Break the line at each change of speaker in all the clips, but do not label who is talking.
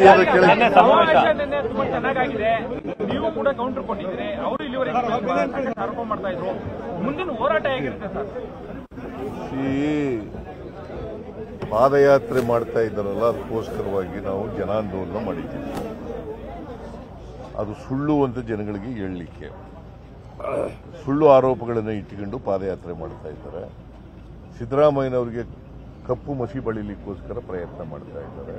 ತುಂಬಾ ನೀವು ಕೂಡ ಕೌಂಟರ್ ಕೊಟ್ಟಿದ್ದೀರಿ. ಅವರು ಇಲ್ಲಿವರೆಗೆ ಆರೋಪ ಮಾಡ್ತಾ ಇದ್ರು. ಮುಂದಿನ ಹೋರಾಟ ಹೇಗಿರುತ್ತೆ ಸರ್?
ಪಾದಯಾತ್ರೆ ಮಾಡ್ತಾ ಇದ್ದಾರಲ್ಲ ಅದಕ್ಕೋಸ್ಕರವಾಗಿ ನಾವು ಜನಾಂದೋಲನ ಮಾಡಿದ್ದೀವಿ. ಅದು ಸುಳ್ಳು ಅಂತ ಜನಗಳಿಗೆ ಹೇಳಲಿಕ್ಕೆ. ಸುಳ್ಳು ಆರೋಪಗಳನ್ನು ಇಟ್ಟುಕೊಂಡು ಪಾದಯಾತ್ರೆ ಮಾಡ್ತಾ ಇದ್ದಾರೆ. ಸಿದ್ದರಾಮಯ್ಯನವರಿಗೆ ಕಪ್ಪು ಮಸಿ ಬಳಿಲಿಕ್ಕೋಸ್ಕರ ಪ್ರಯತ್ನ ಮಾಡ್ತಾ ಇದ್ದಾರೆ.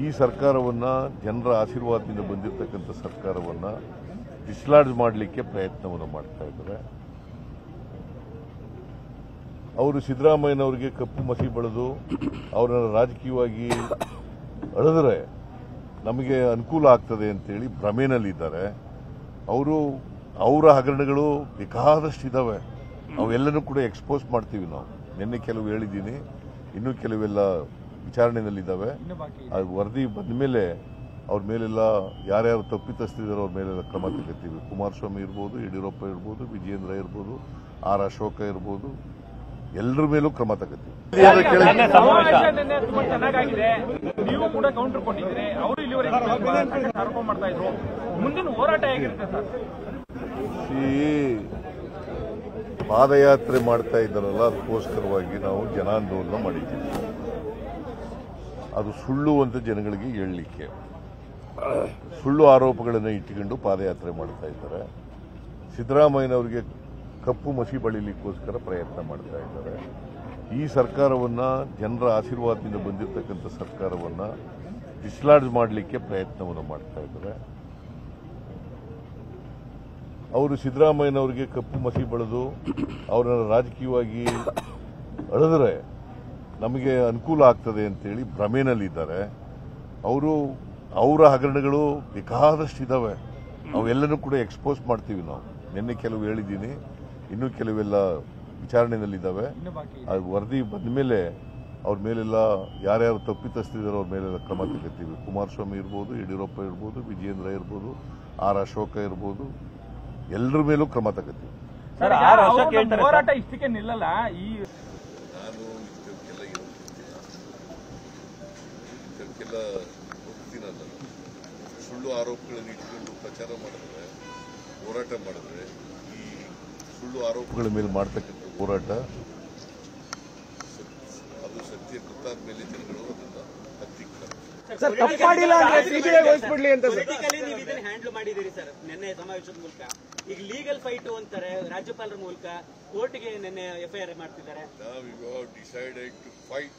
ಈ ಸರ್ಕಾರವನ್ನ ಜನರ ಆಶೀರ್ವಾದದಿಂದ ಬಂದಿರತಕ್ಕಂಥ ಸರ್ಕಾರವನ್ನ ಡಿಸ್ಲಾಡ್ಜ್ ಮಾಡಲಿಕ್ಕೆ ಪ್ರಯತ್ನವನ್ನು ಮಾಡ್ತಾ ಇದ್ದಾರೆ. ಅವರು ಸಿದ್ದರಾಮಯ್ಯನವರಿಗೆ ಕಪ್ಪು ಮಸಿ ಬಳಿದು ಅವರನ್ನು ರಾಜಕೀಯವಾಗಿ ಅಳೆದ್ರೆ ನಮಗೆ ಅನುಕೂಲ ಆಗ್ತದೆ ಅಂತೇಳಿ ಭ್ರಮೆನಲ್ಲಿದ್ದಾರೆ. ಅವರು, ಅವರ ಹಗರಣಗಳು ಬೇಕಾದಷ್ಟು ಇದ್ದಾವೆ ಅವೆಲ್ಲನೂ ಕೂಡ ಎಕ್ಸ್ಪೋಸ್ ಮಾಡ್ತೀವಿ ನಾವು. ನಿನ್ನೆ ಕೆಲವು ಹೇಳಿದ್ದೀನಿ, ಇನ್ನೂ ಕೆಲವೆಲ್ಲ ವಿಚಾರಣೆಯಲ್ಲಿದ್ದಾವೆ. ಅದು ವರದಿ ಬಂದ ಮೇಲೆ ಅವ್ರ ಮೇಲೆಲ್ಲ ಯಾರ್ಯಾರು ತಪ್ಪಿತಸ್ಥರಿದ್ದಾರೋ ಅವ್ರ ಮೇಲೆಲ್ಲ ಕ್ರಮ ತೆಗೆತೀವಿ. ಕುಮಾರಸ್ವಾಮಿ ಇರ್ಬೋದು ಯಡಿಯೂರಪ್ಪ ಇರ್ಬೋದು ವಿಜೇಂದ್ರ ಇರ್ಬೋದು ಆರ್ ಅಶೋಕ ಇರ್ಬೋದು ಎಲ್ಲರ ಮೇಲೂ ಕ್ರಮ ತಗೋತೀವಿ. ಪಾದಯಾತ್ರೆ ಮಾಡ್ತಾ ಇದ್ದಾರಲ್ಲ ಅದಕ್ಕೋಸ್ಕರವಾಗಿ ನಾವು ಜನಾಂದೋಲನ ಮಾಡಿದ್ದೀವಿ. ಅದು ಸುಳ್ಳು ಅಂತ ಜನಗಳಿಗೆ ಹೇಳಲಿಕ್ಕೆ. ಸುಳ್ಳು ಆರೋಪಗಳನ್ನು ಇಟ್ಟುಕೊಂಡು ಪಾದಯಾತ್ರೆ ಮಾಡ್ತಾ ಇದ್ದಾರೆ. ಸಿದ್ದರಾಮಯ್ಯನವರಿಗೆ ಕಪ್ಪು ಮಸಿ ಬಳಿಲಿಕ್ಕೋಸ್ಕರ ಪ್ರಯತ್ನ ಮಾಡ್ತಾ ಇದ್ದಾರೆ. ಈ ಸರ್ಕಾರವನ್ನು ಜನರ ಆಶೀರ್ವಾದದಿಂದ ಬಂದಿರತಕ್ಕಂಥ ಸರ್ಕಾರವನ್ನು ಡಿಸ್ಲಾಡ್ಜ್ ಮಾಡಲಿಕ್ಕೆ ಪ್ರಯತ್ನವನ್ನು ಮಾಡ್ತಾ ಇದ್ದಾರೆ. ಅವರು ಸಿದ್ದರಾಮಯ್ಯನವರಿಗೆ ಕಪ್ಪು ಮಸಿ ಬಳಿದು ಅವರನ್ನು ರಾಜಕೀಯವಾಗಿ ಅಳೆದ್ರೆ ನಮಗೆ ಅನುಕೂಲ ಆಗ್ತದೆ ಅಂತೇಳಿ ಭ್ರಮೆನಲ್ಲಿದ್ದಾರೆ. ಅವರು ಅವರ ಹಗರಣಗಳು ಬೇಕಾದಷ್ಟು ಇದ್ದಾವೆ ಅವೆಲ್ಲನೂ ಕೂಡ ಎಕ್ಸ್ಪೋಸ್ ಮಾಡ್ತೀವಿ ನಾವು. ನಿನ್ನೆ ಕೆಲವು ಹೇಳಿದ್ದೀನಿ. ಇನ್ನೂ ಕೆಲವೆಲ್ಲ ವಿಚಾರಣೆಯಲ್ಲಿದ್ದಾವೆ ಅದು ವರದಿ ಬಂದ ಮೇಲೆ ಅವ್ರ ಮೇಲೆಲ್ಲ ಯಾರ್ಯಾರು ತಪ್ಪಿತಸ್ತಿದಾರೋ ಅವ್ರ ಮೇಲೆಲ್ಲ ಕ್ರಮ ತಗೋತೀವಿ. ಕುಮಾರಸ್ವಾಮಿ ಇರ್ಬೋದು ಯಡಿಯೂರಪ್ಪ ಇರ್ಬೋದು ವಿಜಯೇಂದ್ರ ಇರ್ಬೋದು ಆರ್ ಅಶೋಕ ಇರ್ಬೋದು. ಎಲ್ಲರ ಮೇಲೂ ಕ್ರಮ ತಗೋತೀವಿ. ಇದಕ್ಕೆಲ್ಲ ಒಪ್ತೀನಲ್ಲ ಸುಳ್ಳು ಆರೋಪಗಳನ್ನು ಇಟ್ಕೊಂಡು ಪ್ರಚಾರ ಮಾಡಿದ್ರೆ ಹೋರಾಟ ಮಾಡಿದ್ರೆ ಈ ಸುಳ್ಳು ಆರೋಪಗಳ ಮೇಲೆ ಮಾಡ್ತಕ್ಕಂಥ ಹೋರಾಟ ಅದು ಸತ್ಯ ಗೊತ್ತಾದ ಮೇಲೆ ಜನಗಳು ಅದನ್ನ ಹತ್ತಿಕ್ತಾರೆ.
ಸರ್ ಅಂದ್ರೆ ಸಿಬಿಐ ವಹಿಸ್ಬಿಡ್ಲಿ ಅಂತ ಸರ್.
ಪೊಲಿಟಿಕಲಿ ನೀವು ಇದನ್ನ ಹ್ಯಾಂಡಲ್ ಮಾಡಿದಿರಿ ಸರ್ ನಿನ್ನೆ ಸಮಾವೇಶದ ಮೂಲಕ. ಈಗ ಲೀಗಲ್ ಫೈಟ್ ಅಂತಾರೆ ರಾಜ್ಯಪಾಲರ ಮೂಲಕ ಕೋರ್ಟ್ಗೆ ನಿನ್ನೆ ಎಫ್ಐಆರ್ ಮಾಡ್ತಿದ್ದಾರೆ.
decided to fight.